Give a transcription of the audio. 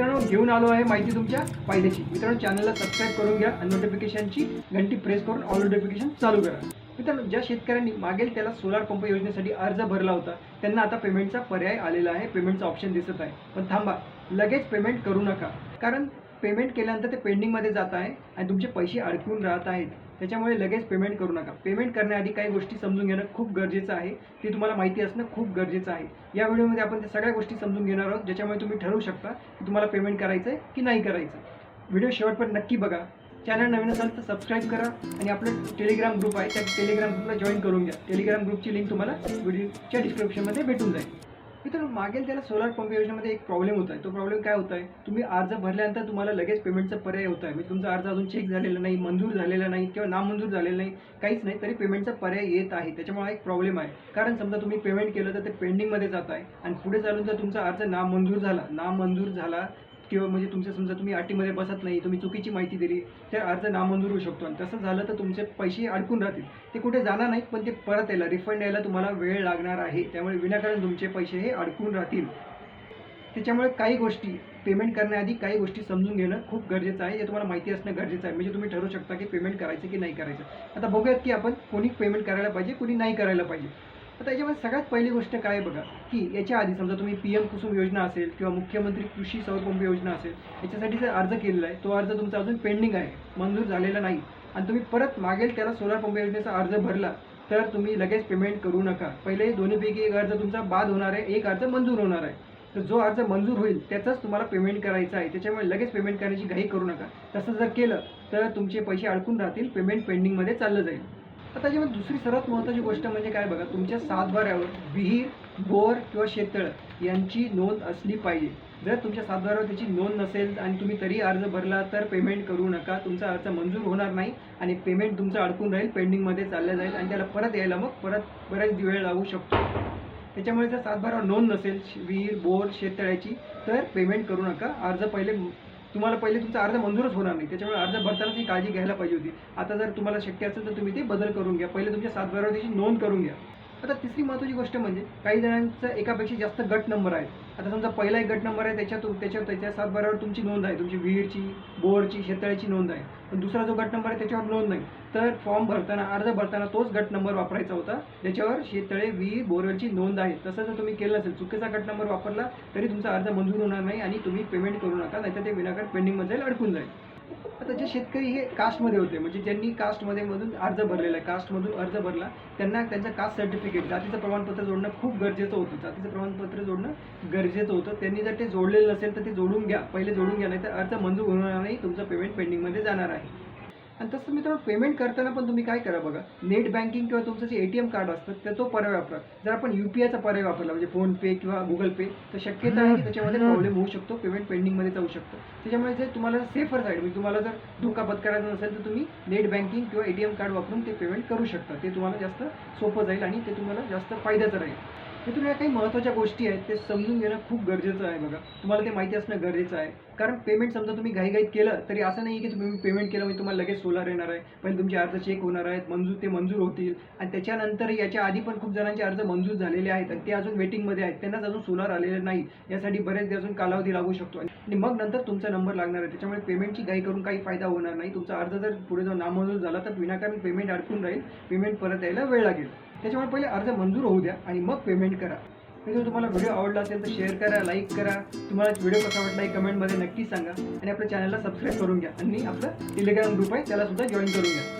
मित्रांनो घेऊन आलो आहे माहिती तुमच्या फायद्याची. मित्रांनो चॅनलला सबस्क्राईब करून घ्या आणि नोटिफिकेशनची घंटी प्रेस करून ऑल नोटिफिकेशन चालू करा. मित्रांनो ज्या शेतकऱ्यांनी मागेल त्याला सोलार पंप योजनेसाठी अर्ज भरला होता त्यांना आता पेमेंटचा पर्याय आलेला आहे पेमेंटचा ऑप्शन दिसत आहे. पण थांबा लगेच पेमेंट करू नका. कारण पेमेंट केल्यानंतर ते पेंडिंगमध्ये जात आहे आणि तुमचे पैसे अडकून राहत आहेत. त्याच्यामुळे लगेच पेमेंट करू नका. पेमेंट करण्याआधी काही गोष्टी समजून घेणं खूप गरजेचं आहे. ते तुम्हाला माहिती असणं खूप गरजेचं आहे. या व्हिडिओमध्ये आपण त्या सगळ्या गोष्टी समजून घेणार आहोत ज्याच्यामुळे तुम्ही ठरवू शकता की तुम्हाला पेमेंट करायचं आहे की नाही करायचं. व्हिडिओ शेवटपर्यंत नक्की बघा. चॅनल नवीन असेल तर सबस्क्राईब करा आणि आपलं टेलिग्राम ग्रुप आहे त्या टेलिग्राम ग्रुपला जॉईन करून घ्या. टेलिग्राम ग्रुपची लिंक तुम्हाला व्हिडिओच्या डिस्क्रिप्शनमध्ये भेटून जाईल. मित्रांनो मागेल त्याला सोलार पंप योजनेमध्ये एक प्रॉब्लेम होत आहे तो प्रॉब्लेम काय होत आहे तुम्ही अर्ज भरल्यानंतर तुम्हाला लगेच पेमेंटचा पर्याय होत आहे म्हणजे तुमचा अर्ज अजून चेक झालेला नाही मंजूर झालेला नाही किंवा नामंजूर झालेला नाही काहीच नाही तरी पेमेंटचा पर्याय येत आहे. त्याच्यामुळे हा एक प्रॉब्लेम आहे. कारण समजा तुम्ही पेमेंट केलं तर ते पेंडिंगमध्ये जात आहे आणि पुढे चालून जर तुमचा अर्ज नामंजूर झाला नामंजूर झाला किंवा म्हणजे तुमचं समजा तुम्ही अटीमध्ये बसत नाही तुम्ही चुकीची माहिती दिली तर अर्ज नामंजूर होऊ शकतो. आणि तसं झालं तर तुमचे पैसे अडकून राहतील. ते कुठे जाणार नाहीत पण ते परत यायला रिफंड यायला तुम्हाला वेळ लागणार आहे. त्यामुळे विनाकारण तुमचे पैसे हे अडकून राहतील. त्याच्यामुळे काही गोष्टी पेमेंट करण्याआधी काही गोष्टी समजून घेणं खूप गरजेचं आहे. हे तुम्हाला माहिती असणं गरजेचं आहे. म्हणजे तुम्ही ठरवू शकता की पेमेंट करायचं की नाही करायचं. आता बघूयात की आपण कोणी पेमेंट करायला पाहिजे कोणी नाही करायला पाहिजे. आता याच्यामध्ये सगळ्यात पहिली गोष्ट काय आहे बघा की याच्या आधी समजा तुम्ही पी एम कुसुम योजना असेल किंवा मुख्यमंत्री कृषी सौर पंप योजना असेल याच्यासाठी जर अर्ज केलेला आहे तो अर्ज तुमचा अजून पेंडिंग आहे मंजूर झालेला नाही. आणि तुम्ही परत मागेल त्याला सोलार पंप योजनेचा अर्ज भरला तर तुम्ही लगेच पेमेंट करू नका. पहिले दोन्हीपैकी एक अर्ज तुमचा बाद होणार आहे एक अर्ज मंजूर होणार आहे. तर जो अर्ज मंजूर होईल त्याचाच तुम्हाला पेमेंट करायचं आहे. त्याच्यामुळे लगेच पेमेंट करण्याची घाई करू नका. तसं जर केलं तर तुमचे पैसे अडकून राहतील पेमेंट पेंडिंगमध्ये चाललं जाईल. आता जेव्हा दुसरी सर्वात महत्त्वाची गोष्ट म्हणजे काय बघा तुमच्या सातबाऱ्यावर विहीर बोर किंवा शेततळ यांची नोंद असली पाहिजे. जर तुमच्या सातबाऱ्यावर त्याची नोंद नसेल आणि तुम्ही तरी अर्ज भरला तर पेमेंट करू नका. तुमचा अर्ज मंजूर होणार नाही आणि पेमेंट तुमचं अडकून राहील पेंडिंगमध्ये चाललं जाईल आणि त्याला परत यायला मग परत बराच वेळ लागू शकतो. त्याच्यामुळे जर सातबारावर नोंद नसेल श- विहीर बोर शेततळ्याची तर पेमेंट करू नका. अर्ज पहिले तुम्हाला पहिले तुमचा अर्ज मंजूरच होणार नाही. त्याच्यामुळे अर्ज भरतानाच ही काळजी घ्यायला पाहिजे होती. आता जर तुम्हाला शक्य असेल तर तुम्ही ते बदल करून घ्या. पहिले तुमच्या सातबारावर दिवशी नोंद करून घ्या. आता तिसरी महत्त्वाची गोष्ट म्हणजे काही जणांचं एकापेक्षा जास्त गट नंबर आहेत. आता समजा पहिला एक गट नंबर आहे त्याच्यातून त्याच्या त्याच्या सातबारावर तुमची नोंद आहे. तुमची विहीरची बोरची शेतळ्याची नोंद आहे. पण दुसरा जो गट नंबर आहे त्याच्यावर नोंद नाही. तर फॉर्म भरताना अर्ज भरताना तोच गट नंबर वापरायचा होता. ज्याच्यावर शेतळे विहीर बोरवेलची नोंद आहे. तसं जर तुम्ही केलं असेल चुकीचा गट नंबर वापरला तरी तुमचा अर्ज मंजूर होणार नाही आणि तुम्ही पेमेंट करू नका नाहीतर ते विनाकारण पेंडिंगमध्ये अडकून जाईल. आता जे शेतकरी हे कास्टमध्ये होते म्हणजे ज्यांनी कास्टमध्ये मधून अर्ज भरलेला आहे कास्टमधून अर्ज भरला त्यांना त्यांचं कास्ट सर्टिफिकेट जातीचं प्रमाणपत्र जोडणं खूप गरजेचं होतं. जातीचं प्रमाणपत्र जोडणं गरजेचं होतं. त्यांनी जर ते जोडलेलं नसेल तर ते जोडून घ्या. पहिले जोडून घ्या नाही तर अर्ज मंजूर होणार नाही. तुमचं पेमेंट पेंडिंगमध्ये जाणार आहे. आणि तसं मित्रांनो पेमेंट करताना पण तुम्ही काय करा बघा नेट बँकिंग किंवा तुमचं जे ए टी एम कार्ड असतं तर तो पर्याय वापरा. जर आपण यू पी आयचा पर्याय वापरला म्हणजे फोनपे किंवा गुगल पे तर शक्यता आहे की त्याच्यामध्ये प्रॉब्लेम होऊ शकतो पेमेंट पेंडिंगमध्ये जाऊ शकतं. त्याच्यामुळे जर तुम्हाला सेफर साईड म्हणजे तुम्हाला जर धोका पत्करायचा नसेल तर तुम्ही नेट बँकिंग किंवा ए टी एम कार्ड वापरून ते पेमेंट करू शकता. ते तुम्हाला जास्त सोपं जाईल आणि ते तुम्हाला जास्त फायद्याचं राहील. मित्रांनो तुम्ही या काही महत्त्वाच्या गोष्टी आहेत ते समजून घेणं खूप गरजेचं आहे बघा. तुम्हाला ते माहिती असणं गरजेचं आहे. कारण पेमेंट समजा तुम्ही घाईघाईत केलं तरी असं नाही की तुम्ही पेमेंट केलं म्हणजे तुम्हाला लगेच सोलार येणार आहे. पण तुमचे अर्ज चेक होणार आहेत मंजूर ते मंजूर होतील. आणि त्याच्यानंतर याच्या आधी पण खूप जणांचे अर्ज मंजूर झालेले आहेत आणि ते अजून वेटिंगमध्ये आहेत. त्यांनाच अजून सोलार आलेलं नाही. यासाठी बरेच अजून कालावधी लागू शकतो. आणि मग नंतर तुमचा नंबर लागणार आहे. त्याच्यामुळे पेमेंटची घाई करून काही फायदा होणार नाही. तुमचा अर्ज जर पुढे जाऊन नामंजूर झाला तर विनाकारण पेमेंट अडकून राहील. पेमेंट परत यायला वेळ लागेल. त्याच्यामुळे पहिले अर्ज मंजूर होऊ द्या आणि मग पेमेंट करा. म्हणजे जर तुम्हाला व्हिडिओ आवडला असेल तर शेअर करा लाईक करा. तुम्हाला व्हिडिओ कसा वाटला हे कमेंटमध्ये नक्की सांगा. आणि आपल्या चॅनलला सबस्क्राईब करून घ्या. आणि आपलं टेलिग्राम ग्रुप आहे त्याला सुद्धा जॉईन करून घ्या.